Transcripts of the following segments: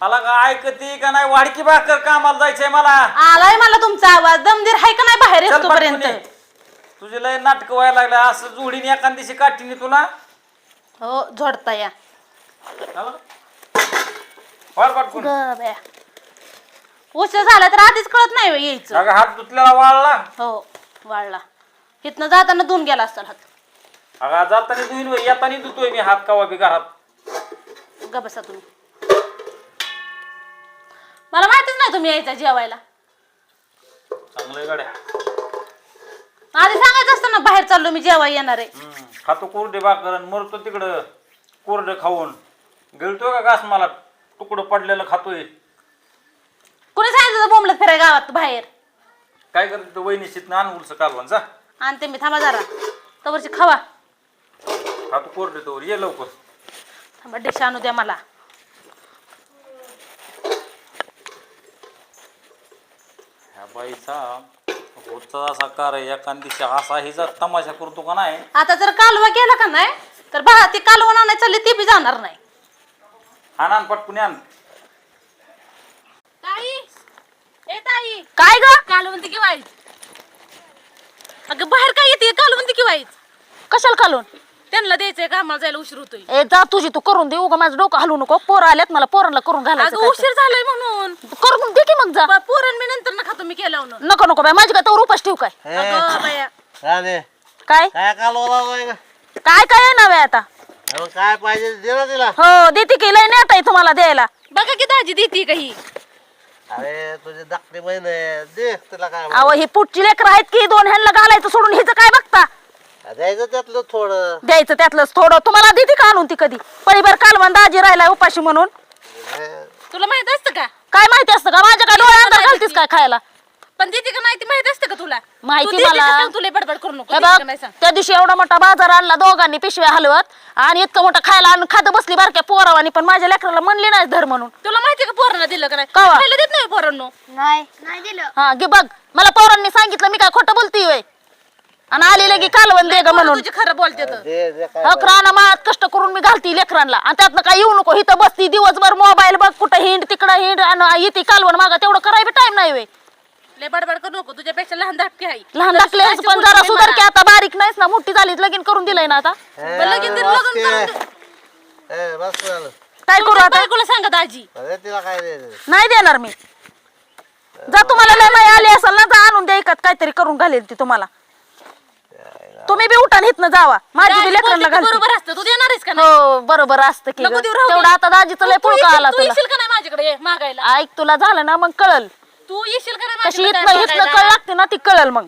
मला का ऐकती का नाही? वाडकी भाकर कामाला जायचंय मला. आलाय मला तुमचा आवाज. दमदीर हाय का नाही बाहेर चल येतो पर्यंत पटकन ये. तुझे लय नाटक व्हायला लागलं असं जोडीने एखाद दिवशी काठीने तुला? हो झोडता या. हा? ग बया. उशीर झाला तर आधीच कळत नाही होय यायचं. अगं हात धुतलेला वाळला. हो वाळला. इथनं जाताना धुवून गेला असता हात. अगं जाताना धुईन येताना धुतोय मी हात कवा बी घरात. ग बसा तुम्ही. मला माहितीच नाही तुम्ही यायचा जेवायला. चांगलंय गाड्या. आधी सांगायचं असतं ना बाहेर चाललो मी जेवाय येणार आहे. हम्म. खातो कोरडे भाकर आणि मरतो तिकडं कोरडे खाऊन. गिळतोय का घास मला? तुकडं पडलेलं खातोय. कोणी सांगितलं बोंबलत फिराय गावात बाहेर? काय करते तू? वहिनीशीत आण उलस कालवण जा. आणते मी थांबा जरा. तवरची खावा. खातो कोरडे तोवर ये लवकर. थांबा डिश आणू द्या मला. बाईचा होता असा कार एखाद असा हिचा तमाशा करतो का नाही? आता जर कालवा केला का नाही तर बा ती कालवण आणायला चालली ती बी जाणार नाही. आण आण पटकून आण. ताई ए ताई. काय ग? कालवंती की वाईट? अगं बाहेर काय येते? कालवंती की वाईट? कशाला खालून त्यांना द्यायचंय कामाला जायला उशीर होतोय. ए जा तुझी तू करून दे. उगा माझं डोकं हलवू नको. पोरं आल्यात मला पोरांना करून घालायचं अगं काय उशीर झालाय म्हणून. ते. करून दे की मग जा. पोरण मी नंतर ना खातो मी केलं नको नको बाय माझी काय तर उपास ठेवू काय? अगं बाया. राणे काय? काय कालवला नाही का काय काय येणार आहे आता? अरे काय पाहिजे दे ना तिला. हो देते की लय नेट आहे तुम्हाला द्यायला. बघा की दाजी देते काही अरे तुझे धाकटे बहीण आहे. दे तिला काय अहो ही पुढची लेकर आहेत की दोन ह्यांना घालायचं सोडून हिचं काय बघता? द्यायचं त्यातलं थोडं. द्यायचं त्यातलंच थोडं. तुम्हाला देते का आणून ती कधी? परिवार कालवण दाजी राहिलाय उपाशी म्हणून. हे, तुला माहीत असतं का? काय माहिती असतं का? माझ्या काय डोळ्या अंदर घालतीस काय खायला? पण देते का नाही ती माहीत असतं का तुला? माहिती तू मला. का सांग, तुला बडबड करू नको. हे देते का बघ नाही सांग. त्या दिवशी एवढा मोठा बाजार आणला दोघांनी पिशव्या हलवत आणि इतकं मोठं खायला आणून खात बसली बारक्या पोरावानी. पण माझ्या लेकराला म्हणली नाही धर म्हणून. तुला माहिती का पोरांना दिलं का नाही? कवा? खायला देत नाही पोरांनो. नाही नाही दिलं. हा घे बघ. मला पोरांनी सांगितलं मी काय खोटं बोलती होय आणि आली लगी कालवण दे ग म्हणून. तुझी खरं बोलते तर? दे दे काय अकराना माळात कष्ट करून मी घालती लेकरांना. आणि त्यातनं काय येऊ नको इथं बसती दिवसभर मोबाईल बघ कुठं हिंड तिकडं हिंड आणि येते कालवण मागा तेवढं करायला टाइम नाही होय. लय बडबड करू नको तुझ्यापेक्षा लहान धाकटे आहे. लहान जर पण जरा नाही सुधार की मला. आता बारीक नाहीस ना मोठी झालीच लगीन करून दिलंय ना आता. हे, तर लग्न करून. हे, बस झालं. काय करू तुमच्या आता? बायकोला सांगा दाजी. अरे तिला काय द्यायचं नाही देणार मी. जा तुम्हाला लय माय आली असेल ना जा आणून द्या एकात काहीतरी करून घालेल ती तुम्हाला. तुम्ही बी उठा इथनं जावा. माझी बी लेकरांना घालते. बरोबर असतं? तू देणार आहेस का नाही? हो बरोबर असतं की नको. देऊ, राहू दे. तेवढं आता दाजीचं लय तू पुळका येशील- आला तू तुला. येशील का नाही माझ्याकडे? ये, मागायला. ऐक तुला झालं ना मग कळल. तू येशील का नाही कशी माझ्याकडे? इथनं इथनं मागायला? कळ लागते ना ती कळल मग.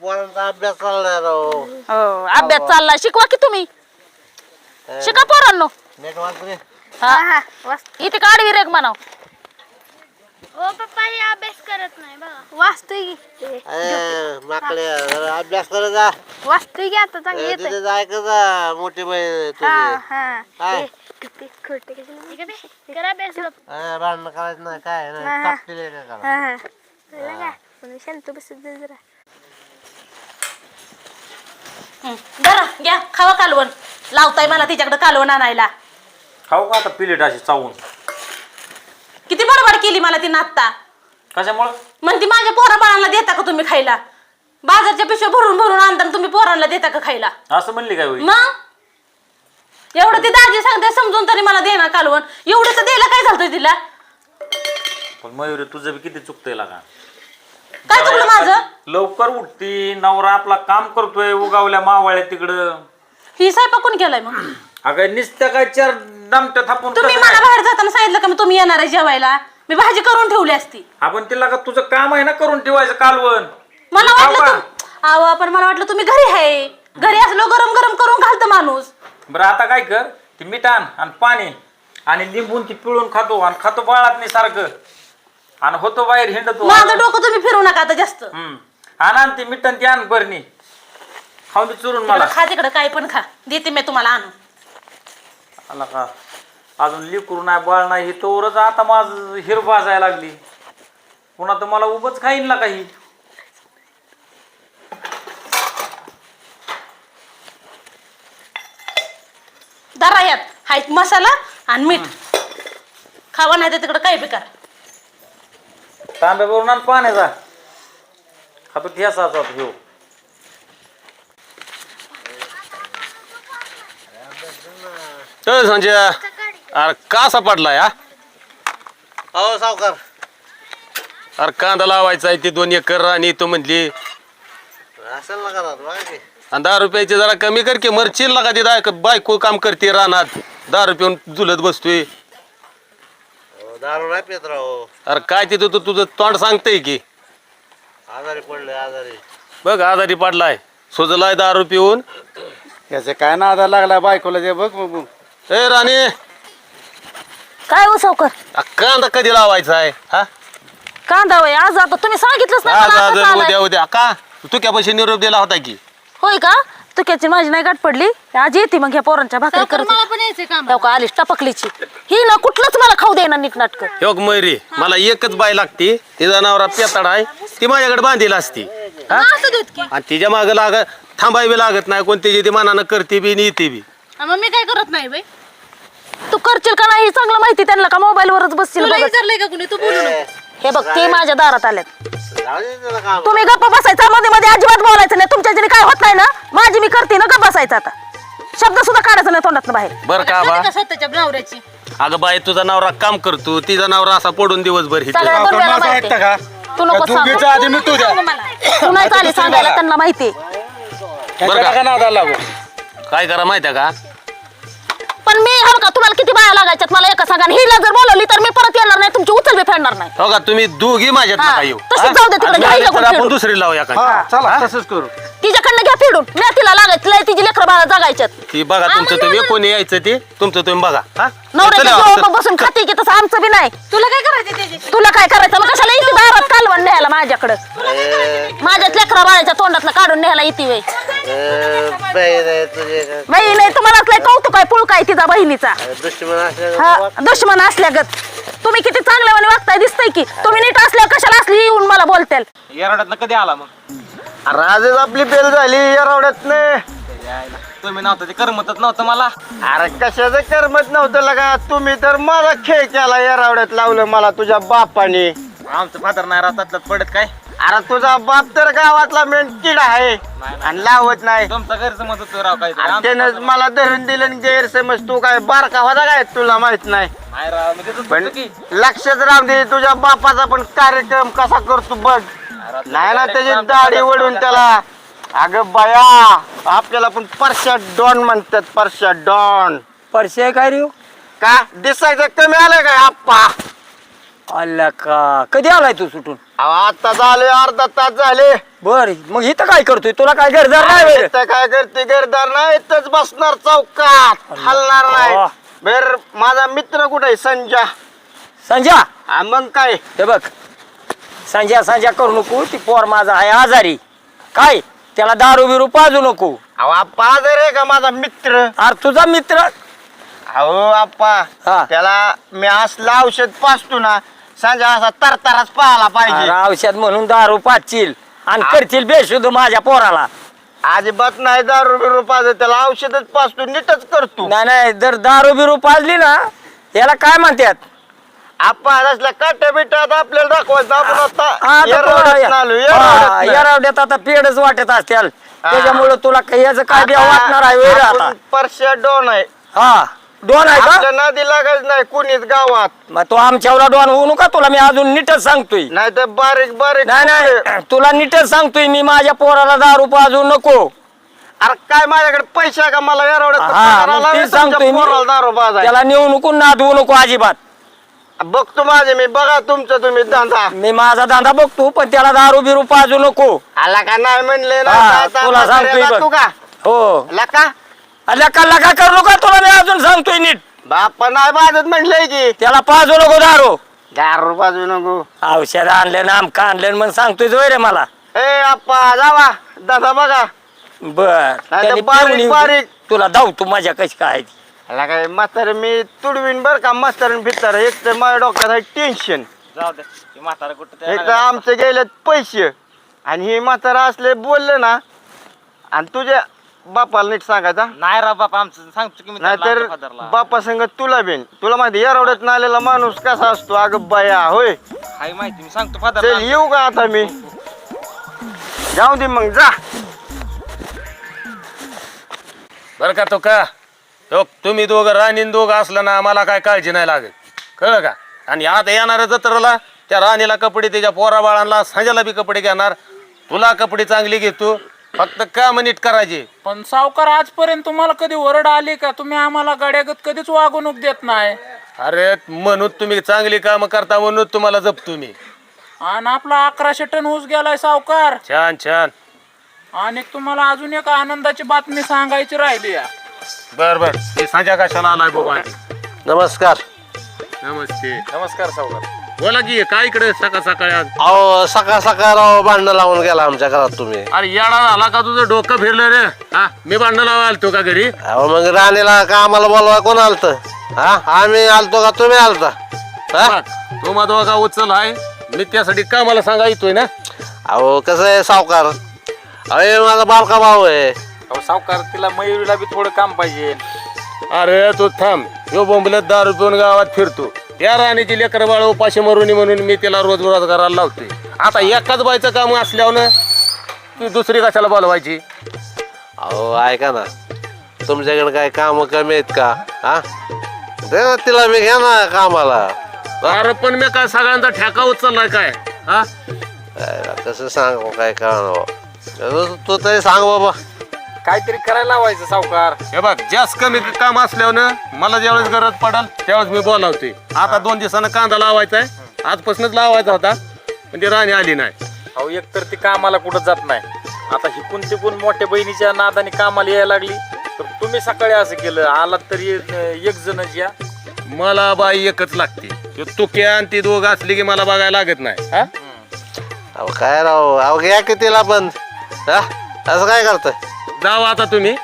पोरांचा अभ्यास चालणार राव. हो अभ्यास चालला शिकवा की तुम्ही. शिका पोरांनो. नेट वाच रे हा इथे काढवी रेग म्हणाव. ओ पप्पा हे अभ्यास करत नाही बघा. वाचतोय की? जरा अभ्यास कर जा. वाचतोय की आता? चांगली येत तिथे जाय का जा मोठी बहीण तुझी. हा. काय करा अभ्यास गप. भांडणं करायचं नाही काय नाही हा. हा. हा का म्हणून शांत बसत जा जरा. जरा घ्या खावा कालवण. लावताय मला तिच्याकडे कालवण आणायला. खाऊ का आता पिलेट अशी चावून? किती बडबड केली मला ती नात्ता कशामुळं? म्हणती माझ्या पोरा बाळांना देता का तुम्ही खायला? बाजारच्या पिशव्या भरून भरून आणताना तुम्ही पोरांना देता का खायला? असं म्हणली काय होईल मग? एवढं ती दाजी सांगते समजून तरी मला देणार कालवण. एवढं तर द्यायला काय झालं तिला? पण मयुरी तुझं बी किती चुकतंय लागा. काय चुकलं माझं? लवकर उठती नवरा आपला काम करतोय उगावल्या मावाळ्या तिकडं. ही स्वयंपाक कोण केलाय मग? अगं नुसत्या काय चार दामट्या थापून तुम्ही कसं मला काय? बाहेर जाताना सांगितलं का मी तुम्ही येणार आहे जेवायला? मी भाजी करून ठेवली असती. आपण तिला का तुझं काम आहे ना करून ठेवायचं कालवण? मला खाऊ वाटलं? तुम- अहो पण मला वाटलं तुम्ही घरी आहे. घरी असलो गरम गरम करून घालतं माणूस. बरं आता काय कर? ती मीठ आण आणि पाणी आणि लिंबून ती पिळून खातो आणि खातो बाळात नाही सारखं. आणि होतो बाहेर हिंडतो माझं डोकं तुम्ही फिरू नका आता जास्त. हम्म. आण आण ती ती आण बरणी खाऊन दे चुरून मला. खा तिकडं काय पण खा. देते मी तुम्हाला आणून. आला का अजून लिकरू नाही बाळ नाही ही तोवरच आता माझ हिर भाजायला लागली. पुन्हा तर मला उभंच खाईन ना काही. दरा यात. हाय मसाला आणि मीठ. खावा नाही तर तिकडं काय बेकार. तांब्या भरून आण पाण्याचा. खातो ठेसाचा घेऊ. चल संजय. अरे का सापडला या अहो सावकार. अरे कांदा लावायचा आहे ते दोन एकर आणि तो म्हणली. असेल ना घरात बघा की. आणि दहा रुपयाचे जरा कमी कर की मरशील ना का ते दाय- बायको काम करते रानात. दहा रुपये झुलत बसतोय. अहो, दारू नाही पित राहो अरे काय तिथं तू तुझं तोंड सांगतंय की? आजारी पडले आजारी. बघ आजारी पडलाय. सुजलाय दारू पिऊन याचे काय नादा लागला बायकोला ते बघ. ए राणे. काय हो सावकार? आ, कांदा कधी लावायचा आहे? हा? कांदा वय आज आता तुम्ही सांगितलंच नाही आज मला आज आताच आलाय. उद्या उद्या. का? तू क्या पैसे निरोप दिला होता की? होय का? तुक्याची माझी नाही गाठ पडली. आज येते मग ह्या पोरांच्या भाकरी करत. मला पण यायचंय काम तेव्हा का आलीस टपकलीची. ही ना कुठलंच मला खाऊ देणार नीट नाटक. योग मैरी मला एकच बाय लागती. तिचा नवरा पेताड आहे. ती माझ्याकडे बांधील असती. हा? असं देत की? आणि तिच्या माग लाग थांबावी लागत नाही. कोणती जी ती मनानं करते बी येते बी. हा, मग मी काय करत नाही बाई? तू करशील का नाही हे चांगलं माहिती त्यांना का मोबाईल वरच बसशील तुला बघत. विचारलंय का कुणी? तू बोलू नको. हे बघ ते माझ्या दारात आल्यात जाऊ दे त्याला काम. तुम्ही गप्प बसायचा मध्ये मध्ये अजिबात बोलायचं नाही. तुमच्या जणी काय होत नाही ना माझी मी करते ना गप्प बसायचं आता. शब्द सुद्धा काढायचं नाही तोंडात बाहेर. बर का बा का स्वतःच्या नवऱ्याची? अगं बाई तुझा नवरा काम करतो तिचा नवरा असा पडून दिवसभर सगळ्या माझं माहिती ऐकता का? तू नको सांगू. आधी तू नाही चालेल सांगायला त्यांना माहिती बरं का? लागू? काय करा माहितीये का? पण मी हवं का तुम्हाला किती बाया लागायच्यात मला एका सांगा. आणि हिला जर बोलवली तर मी परत येणार नाही तुमची उचल बी फेडणार नाही. हो का तुम्ही दोघी माझ्यात हा, नका येऊ हा? जाऊ दे तिकडे, आणि तर आपण. दुसरी लावूया हा का चला तसंच करू. तिच्याकडनं घ्या फिडून. मी तिला लागायचं लय तिची लेकरं बाळा जगायच्यात. ती बघा तुमचं तुम्ही कोणी यायचं ते? तुमचं तुम्ही बघा हा? नवऱ्याच्या. बसून खाते की तसं आमचं बी नाही. तुला काय करायचं तुला काय करायचं? मग कशाला इथे दारात कालवण न्यायला माझ्याकडं? ए, माझ्याच लेकरा बाळाच्या तोंडातलं काढून न्यायला येते वे ए, बहीण आहे तुझे का? बाई नाही तुम्हाला लय कौतुक आहे पुळका आहे तिचा बहिणीचा. दुश्मन असले हा दुश्मन असल्यागत. तुम्ही किती चांगल्यावाने वागताय दिसतंय की. तुम्ही नीट असल्यावर कशाला असली येऊन मला बोलतेल? येरड्यातनं कधी आला मग? राजेच आपली बेल झाली येरावड्यात तुम्ही नव्हतं ते करमतच नव्हतं मला. अरे कशाचं करमत नव्हतं लगा? तुम्ही तर माझा खेळ केला येरावड्यात लावलं मला तुझ्या बापाने. आमचं फादर नाही राहतात पडत काय? अरे तुझा बाप तर गावातला मेन किडा आहे. आणि लावत नाही. तुमचा गैरसमज होतो राव काय त्यानं मला धरून दिलं आणि गैरसमज तू काय बारका होता काय तुला माहीत नाही. नाही राव मी तिथंच पण होतो की. लक्षात दे तुझ्या बापाचा पण कार्यक्रम कसा करतो बघ. नाही ना त्याची दाढी वडून त्याला. अगं बाया आपल्याला पण परशा डॉन म्हणतात परशा डॉन. परसे काय रे का? दिसायचं कमी आलं काय आप्पा? आला का? कधी आलाय तू सुटून? अहो, आता झाले अर्धा तास झाले. बर मग इथं काय करतोय? तुला काय घरदार नाही बरं? इथं काय करते घरदार नाही इथंच बसणार चौकात. हलणार नाही. बर माझा मित्र कुठे आहे? संजा. संजय हा, मग काय? हे बघ संजय संजय करू नको ती पोर माझा आहे आजारी. काय? त्याला दारू बिरू पाजू नको. अहो आप्पा आजार आहे का माझा मित्र? अरे तुझा मित्र? अहो आप्पा हा. त्याला मी असलं औषध पाचतो ना संजा असा तरतराच पाहायला पाहिजे. औषध म्हणून दारू पाजशील आणि करशील बेशुद्ध माझ्या पोराला. अजिबात नाही दारू बिरू पाजत त्याला औषधच पाचतो नीटच करतो. नाही नाही जर दारू बिरू पाजली ना याला काय म्हणतात? काट्या बिट्यात आपल्याला दाखवायचं आपण आता. आता येरवड्यात आलो, येरवड्यात तुला- नाही. येरवड्यात आता पेडच वाटत असतील. त्याच्यामुळे तुला काही याचं काय बी वाटणार आहे वेळ आता? आपण परश्या डॉन आहे. हा दोन आहे का? आपल्या नादी लागायचं नाही कुणीच गावात. मग तो आमच्यावर डॉन होऊ नका तुला मी अजून नीटच सांगतोय. नाही तर बारीक बारीक नाही. नाही तुला नीटच सांगतोय मी माझ्या पोराला दारू पाजू नको. अरे काय माझ्याकडे पैसे आहे का मला? हा मग ते सांगतोय मी. दारू बाजाय त्याला नेऊ नको नादवू नको अजिबात. बघतो माझे मी बघा तुमचं तुम्ही धंदा. मी माझा धंदा बघतो पण त्याला दारू बिरू पाजू नको. आला का नाही म्हणले ना हा, आता तुला म्हाताऱ्याला सांगतोय बघ. तू का? हो. आला का अल्या कल्ला का करू नका तुला मी अजून सांगतोय नीट. बाप्पा नाही बाजत म्हटलंय की. त्याला पाजू नको दारू. दारू बाजू नको. औषध आणले ना आमका आणले मग सांगतोय जोय रे मला. ए आप्पा जावा दादा बघा. बर त्याने बारीक- पिऊन येऊ दे. बारीक. तुला दाऊ तू माझ्या कशी काय ती. याला काय म्हातार मी तुडवीन बर का म्हातारण भितर एक तर माझ्या डोक्यात आहे टेन्शन जाऊ दे ते म्हातारा कुठं एक तर आमचे गेलेत पैसे. आणि हे म्हातारा असले बोलले ना आणि तुझ्या बापाला नीट सांगायचा नाही राव बापा आमचं सांगतो की मी त्याला नाहीतर आमच्या फादरला. बापा संग तुला बेन तुला माहिती एरवड्यात नालेला माणूस कसा असतो? अगं बाया होय. हाय माहिती. मी सांगतो फादर चल येऊ का आता मी? जाऊ दे मग जा. बरं का तो का? हो तुम्ही दोघं राणीन दोघं असलं ना मला काय काळजी नाही लागत. कळलं का? आणि आता येणाऱ्या जत्रेला त्या राणीला कपडे त्याच्या पोरा बाळांना संजाला बी कपडे घेणार. तुला कपडे चांगली घेतो फक्त काम नीट करायचे. पण सावकार आजपर्यंत तुम्हाला कधी ओरड आली का? तुम्ही आम्हाला गाड्यागत कधीच वागणूक देत नाही. अरे म्हणून तुम्ही चांगली कामं करता म्हणून तुम्हाला जपतो मी. आणि आपला अकराशे टन ऊस गेलाय सावकार. छान छान. आणि तुम्हाला अजून एक आनंदाची बातमी सांगायची राहिली आहे. बर बर. हे सांजा कशाला आलाय बाबा? नमस्कार. नमस्ते. नमस्कार सावकार. बोला की काय इकडे सकाळ सकाळी आज? अहो सकाळ सकाळ राव भांडणं लावून गेला आमच्या घरात तुम्ही. अरे येडा झाला का तुझं डोकं फिरलं रे? हा मी भांडण लावा आलतो का घरी? अहो मग राणीला का आम्हाला बोलवा कोण आलत? हा आम्ही आलतो का तुम्ही आलता? हा? तो माझा का उचल आहे? मी त्यासाठी का मला सांगा येतोय ना? अहो कसं आहे सावकार? अरे माझा बालका भाऊ आहे. अहो सावकार तिला मयुरीला बी थोडं काम पाहिजे. अरे तू थांब. ह्यो बोंबलत दारू पिऊन गावात फिरतो. त्या राणीची लेकर बाळ उपाशी मरुनी म्हणून मी तिला रोज रोज करायला लावतोय. आता एकाच बायचं काम असल्यावर ती दुसरी कशाला बोलवायची? अहो ऐका ना. तुमच्याकडे काय काम कमी आहेत का? हा? दे ना तिला मी घ्या ना कामाला. अरे पण मी काय सगळ्यांचा ठेका उचललाय काय? हा? अरे, कसं सांग काय कळणार तू तरी सांग बाबा. काहीतरी करायला लावायचं सावकार. हे बघ जास्त कमी काम असल्यावर मला ज्यावेळेस गरज पडल त्यावेळेस मी बोलावतोय. आता दोन दिवसानं कांदा लावायचा आहे आजपासूनच लावायचा होता पण ती राणी आली नाही. अहो एक तर ती कामाला कुठं जात नाही. आता हिकून तिकून मोठ्या बहिणीच्या नादाने कामाला यायला लागली तर तुम्ही सकाळी असं केलं आलात तरी एक जणच या. मला बाई एकच लागते. ह्यो तुक्या आणि ती दोघं असली की मला बघायला लागत नाही. हा? अहो काय राव अहो घ्या की तिला पण. हा? असं काय करताय? जाऊ आता तुम्ही.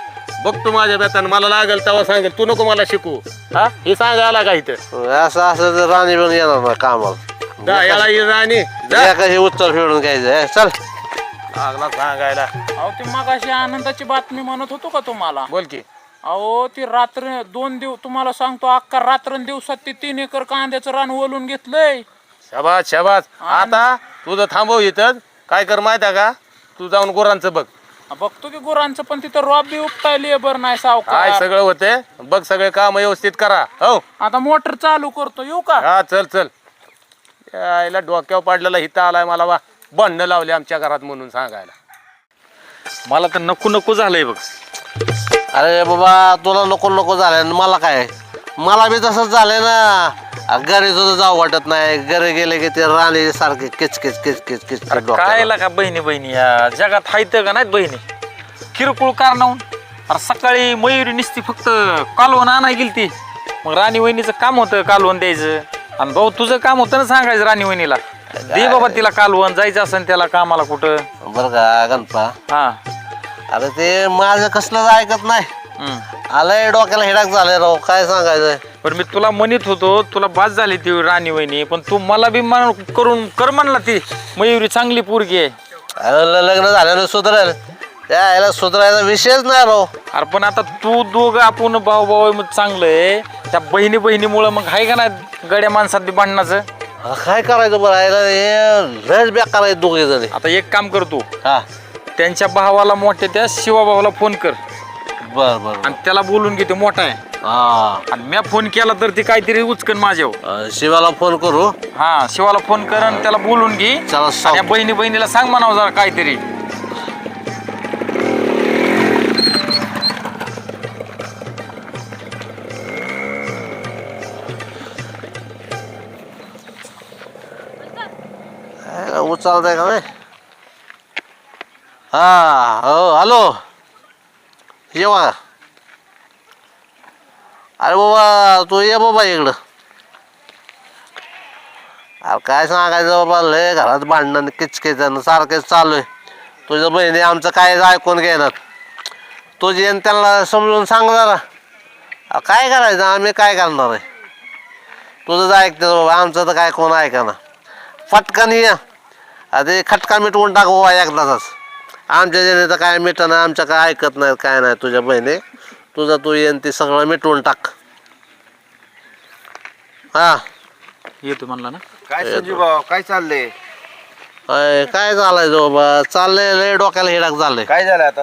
बघतो माझ्या बेतान मला लागेल तेव्हा सांगेल. तू नको मला शिकू. हा? हे सांगायला का इथं? असं असं तर राणी पण येणार ना कामाला. याला ही राणी. जा. या कशी उत्तर फेडून घ्यायचं. हे, चल. लागला सांगायला. अहो ती मगाशी आनंदाची बातमी म्हणत होतो का तुम्हाला? बोल की. अहो ती रात्र दोन दिवस तुम्हाला सांगतो अख्खा रात्र दिवसात ते तीन एकर कांद्याचं रान वळून घेतलंय. शबाज शबाज आता तुझं थांबव इथं. काय कर माहिती आहे का? तू जाऊन गुरांचं बघ. बघतो की गुरांचं पण तिथं रॉब बी उपटाय लेबर नाही काय सावकार सगळं होते? बघ सगळे काम व्यवस्थित करा. हो. आता मोटर चालू करतो येऊ का? हा चल चल. यायला डोक्यावर पडलेला हिता आलाय मला वा. भांडणं लावले आमच्या घरात म्हणून सांगायला. मला तर नको नको झालंय बघ. अरे बाबा तुला नको नको झालंय. आणि मला काय? मला बी तसंच झालंय ना. घरी सुद्धा जाऊ वाटत नाही. घरी गेले की ते राणी सारखे किच किच किच किच किच अरे काय का बहिणी बहिणी? या जगात हायत का नाहीत बहिणी? किरकोळ कारणावून अरे सकाळी मयुरी निसती फक्त कालवण आणाय गेली ती. मग राणी वहिनीचं काम होतं कालवण द्यायचं. आणि भाऊ तुझं काम होतं ना सांगायचं राणी वहिनीला. दे बाबा तिला कालवण जायचं असेल त्याला कामाला कुठं. बरं का गणपा. हा. अरे ते माझं कसलंच ऐकत नाही. हम्म. आलंय डोक्याला हिडाक झालंय राव काय सांगायचं बरं मी तुला म्हणत होतो तुला बाज झाली ती राणी वहिनी पण तू मला बी मान करून कर म्हणला ती. मयुरी चांगली पोरगी आहे. अरे ल- लग्न झाल्यानं सुधरेल. त्या याला सुधरायचा विषयच नाही राव. अरे पण आता तू दोघं आपण भाऊ भाऊ मग चांगलं आहे. त्या बहिणी बहिणीमुळं मग आहे का नाही गड्या माणसात बी भांडणाचं? काय करायचं बरं याला हे लयच बेकार आहेत दोघे जण आता एक काम कर तू. हा. त्यांच्या भावाला मोठ्या त्या शिवा भावाला फोन कर. बर बर आणि त्याला बोलून घे ते मोठा आहे. हा. आणि मी फोन केला तर ती काहीतरी उचकन माझ्यावर. अं, शिवाला फोन करू? हा शिवाला फोन कर आणि त्याला बोलून घे. चला आणि बहिणी बहिणीला सांग म्हणावं जरा काहीतरी. उचलताय का हा हो हॅलो. ये बघा. अरे बाबा तू ये बाबा इकडं. अरे काय सांगायचं बाबा लय घरात भांडणं किचकिच सारखेच चालू आहे. तुझ्या बहिणी आमचं काय ऐकून घेणार. तुझी आणि त्यांना समजून सांग जरा. काय करायचं आम्ही काय करणार आहे? तुझंच ऐकतं बाबा आमचं तर काय कोण ऐका फटकन ये. अरे खटका मिटवून टाकू बाबा एकदाच आमच्या जेणे तर काय मिटणं आमच्या काय ऐकत नाही काय नाही तुझ्या बहिणी. तुझं तू येईन ते सगळं मिटवून टाक. हा. येतो म्हणला ना. काय संजू भाऊ काय चाललंय? अय, काय चालाय बाबा? चाललंय लय डोक्याला हिडाक झालंय. काय झालं आता?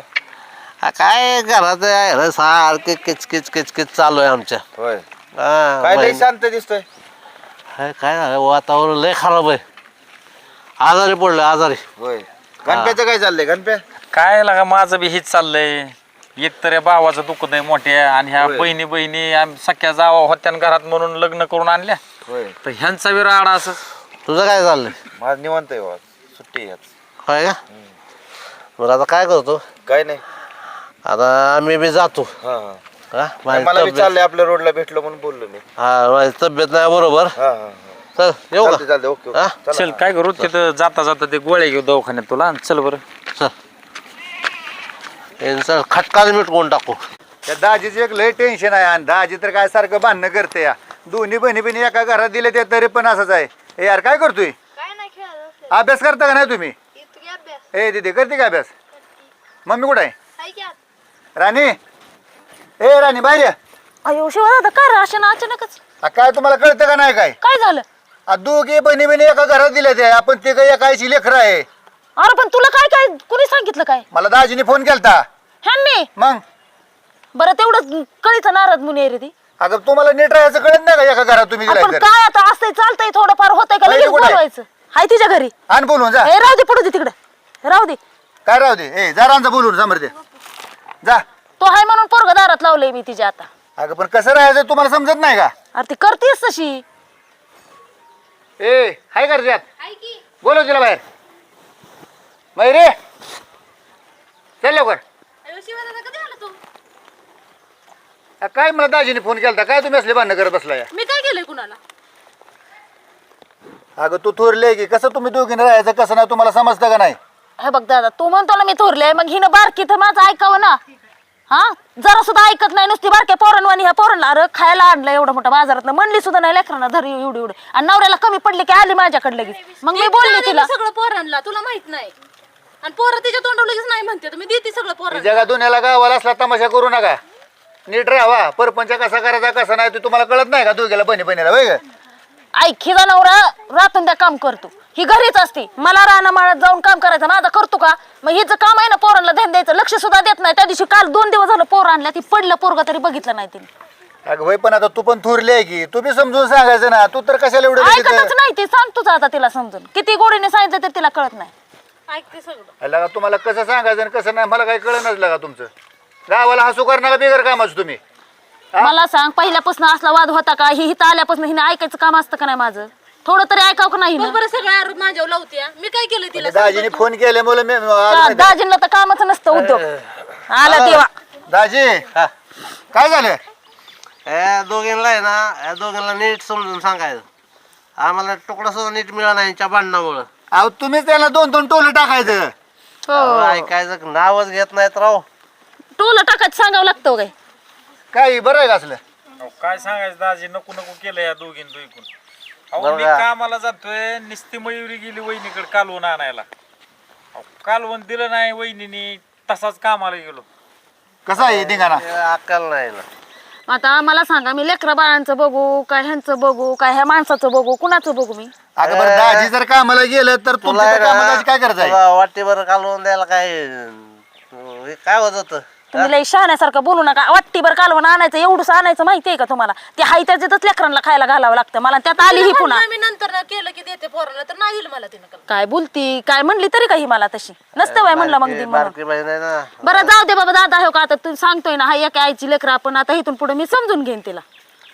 हा, काय घरात आहे रे सारखे किचकिच किचकिच चालू आहे आमच्या. होय. हा, काय लय बहिणी- शांत दिसतोय? काय काय झालं वातावरण लय खराब आहे. आजारी पडलोय आजारी. होय. गणप्याचं काय चाललंय? गणप्या? काय लागा माझं बी हेच चाललंय. एक तर या भावाचं दुखत आहे मोठ्या आणि ह्या होय. बहिणी बहिणी आम- सख्या जावा होत्या न घरात म्हणून लग्न करून आणल्या. होय. तर ह्यांचा बी राडा असं. तुझं काय चाललंय? माझं निवांत आहे बाबा सुट्टी आहे आज. काय का? बरं आता काय करतो? काय नाही. आता आम्ही बी जातो. हा हा. हा? माझी मला तब्येत चाललंय आपल्या रोडला भेटलो म्हणून बोललो मी. हा माझी तब्येत नाही बरोबर. हा हा. चल येऊ चालते का चालते ओके हा? ओके चल काय करू? तिथं जाता जाता ते गोळ्या घेऊ दवाखान्यात तुला. आणि चल बरं. चल. यांचं खटकाच मिटवून टाकू. त्या दाजीचं एक लय टेन्शन आहे आणि दाजी तर काय सारखं भांडणं करते या. दोन्ही बहिणी बहिणी एका घरात दिले ते तरी पण असंच आहे. ए यार काय करतोय? काय नाही खेळत असते अभ्यास करता का नाही तुम्ही? इतकी अभ्यास. ए दिदी करते का अभ्यास? मम्मी कुठं आहे? हाय की आत. राणी? ए राणी बाहेर ये. अयो शिवा दादा काय राशन अचानकच? आ, काय तुम्हाला कळतं का नाही काय? काय झालं? आ, दोघी बहिणी बहिणी एका घरात दिले ते आपण ते काही एकाची लेकरं आहे. अरे पण तुला काय काय कुणी सांगितलं काय? मला दाजीने फोन केलता. ह्यांनी? मग? बरं तेवढं कळीचं नारद मुनी रे ती. अगं तुम्हाला नीट राहायचं कळत नाही का एका घरात तुम्ही दिलाय आपण तर? काय आता असतंय चालतंय थोडंफार होतंय का? बहिणी लगेच कुठं? आहे? बोलवायचं. हाय तिच्या घरी. आण बोलून जा. ए राहू दे पडू दे तिकडे. राहू दे. काय राहू दे? ए जा रांजा बोलून समोर दे. जा. तो हाय म्हणून पोरग दारात लावलंय मी तिच्या आता. अगं पण कसं राहायचं तुम्हाला समजत नाही का? अरे ती करतेस तशी. ए हाय कर त्यात हाय की. बोलव तिला बाहेर. रे चल लवकर. अयो शिवा दादा कधी आला तू? अ, काय मला दाजीने फोन केलता? काय तुम्ही असले भांडणं करत बसलाय? मी काय केलंय कुणाला? अगं तू थोरले की. कसं तुम्ही दोघीने राहायचं कसं नाही तुम्हाला समजतं का नाही? हे बघ दादा तू म्हणतो ना मी थोरले मग हिनं बारकी तर माझं ऐकावं ना. हा? जरा सुद्धा ऐकत नाही नुसती बारक्या पोरांवानी ह्या पोरांना अरे खायला आणलं एवढं मोठं बाजारात म्हणली सुद्धा नाही लेकरांना धर एवढी एवढी. आणि नवऱ्याला कमी पडली की आली माझ्याकडे लगेच. मग मी बोलले तिला. सगळं पोरांना तुला माहीत नाही. आणि पोरं तिच्या तोंडावर लगेच नाही म्हणते मी देते सगळं पोरांना. जगा दुनियाला गावाला असला तमाशा करू नका. नीट राहावा. परपंच कसा करायचा कसा नाही ते तुम्हाला कळत नाही का दोघीला बहिणी बहिणीला वय ग? ऐक नवरा रातून त्या काम करतो ही घरीच असते. मला राणा माळात जाऊन काम करायचं माझा करतो का? मग हिचं काम आहे ना पोरांना ध्यान द्यायचं. लक्ष सुद्धा देत नाही. त्या दिवशी काल दोन दिवस झालं पोर आणल्या. ती पडलं पोरग तरी बघितलं नाही तिने. अगं वय पण आता तू पण थोरली आहे की. तू बी समजून सांगायचं ना. तू तर कशाला एवढं लगेच- ऐकतच नाही ती. सांगतोच आता तिला समजून. किती गोडीने सांगितलं तर तिला कळत नाही. ऐकते सगळं. का तुम्हाला कसं सांगायचं आणि कसं नाही मला काही कळणच लागा तुमचं. गावाला हसू करणारा बिगर कामाचं तुम्ही? मला सांग पहिल्यापासून असला वाद होता का? ही हिथं आल्यापासून हिने ऐकायचं काम असतं का नाही माझं? थोडं तरी ऐकावं का नाही बघ बरं सगळं आरोप माझ्यावर लावते हा. मी काय केलं तिला दाजीने फोन केल्यामुळे मी आलो. दाजींना तर कामच नसतं उद्योग. आला तेव्हा दाजी. हा. काय झालं? या दोघींना आहे ना या दोघींना नीट समजून सांगायचं. आम्हाला तुकडा सुद्धा नीट मिळाला नाही यांच्या भांडणामुळं. अहो तुम्हीच त्याला दोन दोन टोलं टाकायचं. अहो, ऐकायचं नावच घेत नाहीत राव. टोलं टाकायचं सांगावं लागतं हो काय? काय बरं आहे का असलं? अहो, काय सांगायचं दाजी? नको नको केलं या दोघीं दोघीकून अहो बरं मी का? कामाला जातोय निस्ती मयुरी गेली वहिनीकडे कालवून आणायला. अहो, कालवून दिलं नाही वहिनीनी तसाच कामाला गेलो. कसं आहे धिंगाणा अक्कल नाही ना. आता मला सांगा मी लेकरा बाळांचं बघू काय ह्यांचं बघू काय ह्या माणसाचं बघू कुणाचं बघू मी? अगं बरं दाजी जर कामाला गेलं तर तुला तुमच्या कामाला काय करायचं आहे? तुला वाटीभर कालवून द्यायला काय अं, हे काय होत होतं? तुम्ही लई शहाण्यासारखं बोलू नका. वाट्टीभर कालवण आणायचं एवढंच आणायचं माहितीये का तुम्हाला? ते हाय त्याच्यातच लेकरांना खायला घालावं लागतं. मला त्यात आली ही पुन्हा. मी नंतर ना केलं की देते पोरांना तर नाही मला तिनं काय बोलती? काय म्हणली तरी काही मला तशी. नसतं बाय म्हणलं मग ती म्हणून. बारकी ना. बरं जाऊ दे बाबा दादा हो का? आता तू सांगतोय ना हाय एका आईची लेकरं आपण आता इथून पुढे मी समजून घेईन तिला.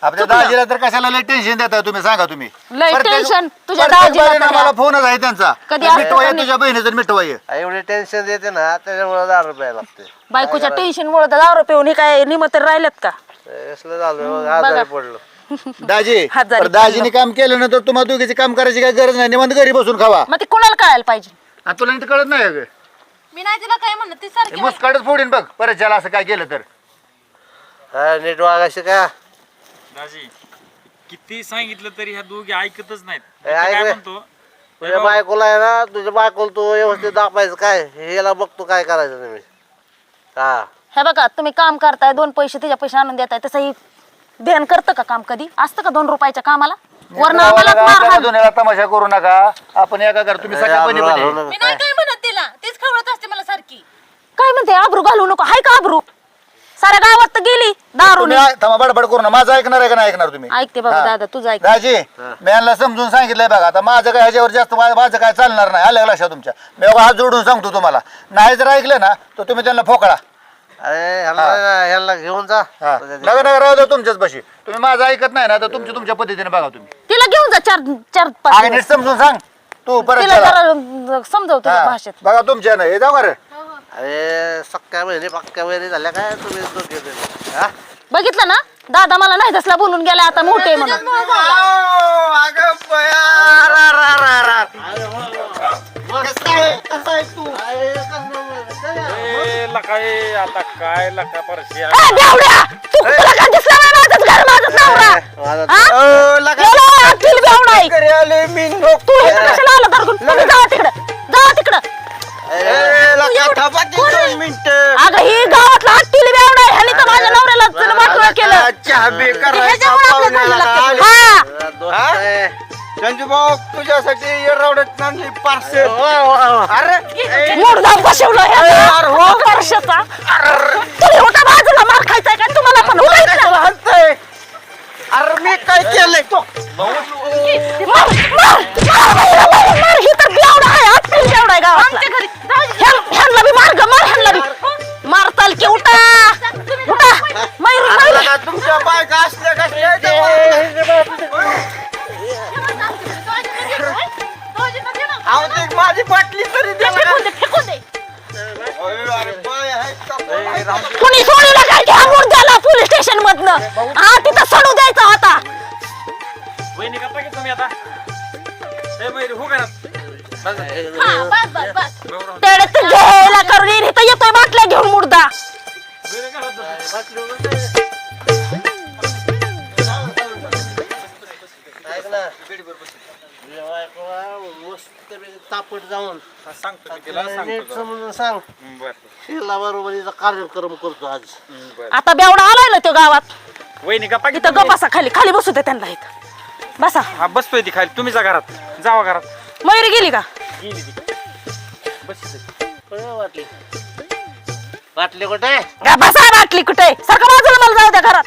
आपल्या दाजीला तर कशाला लय टेन्शन देताय तुम्ही? सांगा तुम्ही. लय प्रत्येक- तुझ्या प्रत्येक दाजीला बारीनं तर मला फोनच आहे त्यांचा. कधी असं मिठवाय कोणी- तुझ्या बहिणीचं मिठवाय एवढी टेन्शन देते ना त्याच्यामुळे दारू प्यायला लागते. बायकोच्या टेन्शन मुळे तर दारू पिऊन हे काय निमत राहिलेत का? कसलं झालं? बघ, आजारी पडलो. दाजी तर दाजीने काम केलं ना तर तुम्हाला दोघीचे काम करायची काय गरज नाही. निवांत घरी बसून खावा. मग ते कोणाला कळायला पाहिजे? आणि तुला नीट कळत नाही का ग? मी नाही तिला काय म्हणत ती सारखी मुस्काटच फोडीन बघ. परत ज्याला असं काय केलं तर. हा नीट वागायची का? दाजी किती सांगितलं तरी ह्या दोघी ऐकतच नाहीत. ए, मी तर ऐक काय रे. म्हणतो? तुझ्या बायकोला आहे ना तुझ्या बायकोला तू व्यवस्थित दाखवायचं काय? हेला बघतो काय करायचं तुम्ही. हा. हे बघा तुम्ही काम करताय दोन पैसे तिच्या पैसे आणून देताय तसंही ध्यान करतं का काम कधी? असतं का दोन रुपयाच्या कामाला? वरनं आपल्या तमाशा करू नका. आपण एका घर तुम्ही सगळ्या मी नाही काय म्हणत तिला तीच खवळत असते मला सारखी. काय म्हणते आबरू घालू नको हाय का आबरू? साऱ्या गावात तर गेली दारू तुम्ही आ- थांबा बडबड करू ना. माझं ऐकणार आहे का नाही ऐकणार तुम्ही? ऐकते बाबा हा. दादा तुझं ऐक दाजी मी यांना समजून सांगितलंय बघा. आता माझं काय ह्याच्यावर जास्त मा- माझं काय चालणार नाही. आलं का लक्षात तुमच्या? मी बघा हात जोडून सांगतो तुम्हाला. नाही जर ऐकलं ना तर तुम्ही त्यांना फोकळा. अरे ह्याला ह्याला घेऊन जा. हा. तुझ्या नका नका राहू द्या तुमच्याच पाशी. तुम्ही माझं ऐकत नाही ना तर तुमच्या तुमच्या पद्धतीने बघा तुम्ही. तिला घेऊन जा चार चार पाच आणि दिवस. नीट समजून सांग. तू परत तिला चला. जरा समजव तुझ्या हा. भाषेत. बघा तुमच्या ना हे जाऊ का रे? अरे सक्क्या बहिणी पक्क्या बहिणी झाल्या काय तुम्ही? हा? बघितलं ना दादा मला नाही तसला बोलून गेला आता मोठे म्हणून ए, लका ए, आता काय लका परश्या ए, बेवड्या! तू तुला काय दिसला नाही माझंच घर, माझंच नवरा? माझा- हा? गेला, अखिल बेवडा आहे. तू इथं कशाला आला धरकून? तुम्ही जावा तिकडं. जावा तिकडं. अगं, ही गावातला अट्टिल बेवडा आहे. ह्यानी तर माझ्या नवऱ्याला तुला वाटोळं केलं. चहा बी ह्याच्यामुळे भांडणं. हा. भाऊ तुझ्यासाठी एरवडत पार्सल. अरे बसवलं बाजूला मार खायचाय तापट जाऊन समजून सांग शिला बरोबरीचा कार्यक्रम करतो आज आता बेवडा आलाय ना तो गावात. वहिनी का पाकी इथं ग बसा खाली खाली बसू दे त्यांना इथं. बसा. हा बसतोय ती खाली. तुम्ही जा घरात. जावा घरात. मयुरी गेली का? गेली ती. बस इथे. वाटली. बाटली कुठे? बाटली कुठे? सारखं बाजूला मला जाऊ द्या घरात.